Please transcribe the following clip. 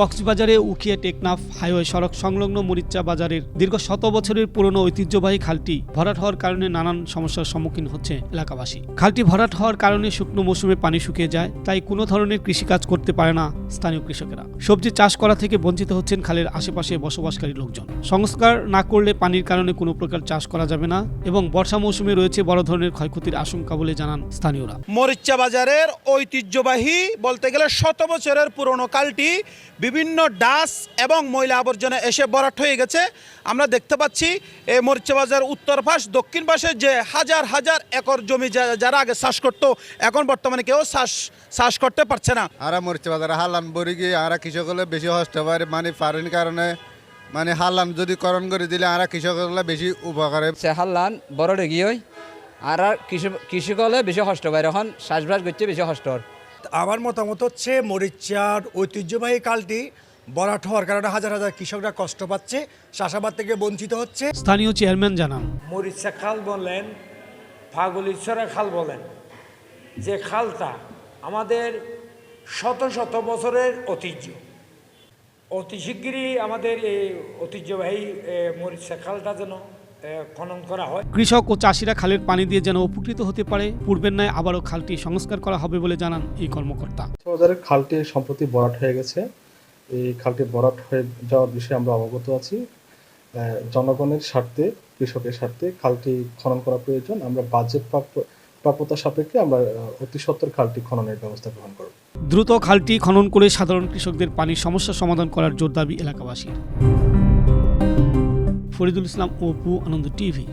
কক্সবাজারে উখিয়া টেকনাফ হাইওয়ে সড়ক সংলগ্ন মরিচ্চা বাজারের দীর্ঘ শত বছরের পুরনো ঐতিহ্যবাহী খালটি ভরাট হওয়ার কারণে নানান সমস্যার সম্মুখীন হচ্ছে এলাকাবাসী। খালটি ভরাট হওয়ার কারণে শুকনো মৌসুমে পানি শুকিয়ে যায়, তাই কোনো ধরনের কৃষিকাজ করতে পারে না স্থানীয় কৃষকেরা। সবজি চাষ করা থেকে বঞ্চিত হচ্ছেন খালের আশেপাশে বসবাসকারী লোকজন। সংস্কার না করলে পানির কারণে কোনো প্রকার চাষ করা যাবে না এবং বর্ষা মৌসুমে রয়েছে বড় ধরনের ক্ষয়ক্ষতির আশঙ্কা বলে জানান স্থানীয়রা। মরিচ্চা বাজারের ঐতিহ্যবাহী বলতে গেলে শত বছরের পুরনো কালটি বিভিন্ন ডাস এবং ময়লা আবর্জনা এসে ভরাট হয়ে গেছে। আমরা দেখতে পাচ্ছি এই মরিচ্চা বাজার উত্তর পাশ দক্ষিণ পাশে যে হাজার হাজার একর জমি যারা আগে চাষ করতো এখন বর্তমানে কেউ চাষ চাষ করতে পারছে না। আরা মরিচে বাজারে হালান বরি গিয়ে আরা কৃষক হলে বেশি হস্ত পারে মানে পারেন কারণে মানে হালান যদি করণ করে দিলে আরা কৃষক হলে বেশি উপকারে। সে হাল্লান বড় রেগি হই আর কৃষক কৃষি কৃষি করলে বেশি কষ্ট পায় এখন চাষবাস করছে বেশি কষ্ট হয়। আমার মতামত হচ্ছে মরিচার ঐতিহ্যবাহী কালটি বরাট হওয়ার কারণে হাজার হাজার কৃষকরা কষ্ট পাচ্ছে চাষাবাদ থেকে বঞ্চিত হচ্ছে। স্থানীয় চেয়ারম্যান জানান। মরিচা খাল বলেন ফাগুলিছড়া খাল বলেন যে খালটা আমাদের শত শত বছরের ঐতিহ্য। অতি শিগগিরই আমাদের এই ঐতিহ্যবাহী মরিচা খালটা যেন খনন করা হয়। কৃষক ও চাষিরা খালের পানি দিয়ে যেন উপকৃত হতে পারে পূর্বের ন্যায় আবারও খালটি সংস্কার করা হবে বলে জানান এই কর্মকর্তা। বাজারের খালটি সম্প্রতি বরাট হয়ে গেছে। এই খালটি বরাট হয়ে যাওয়ার বিষয়ে আমরা অবগত আছি। জনগণের স্বার্থে কৃষকের স্বার্থে খালটি খনন করা প্রয়োজন। আমরা বাজেট প্রাপ্য- প্রাপ্যতা সাপেক্ষে আমরা অতি সত্বর খালটি খননের ব্যবস্থা গ্রহণ করব। দ্রুত খালটি খনন করে সাধারণ কৃষকদের পানির সমস্যা সমাধান করার জোর দাবি এলাকাবাসীর। ফরিদুল ইসলাম অপু আনন্দ টিভি।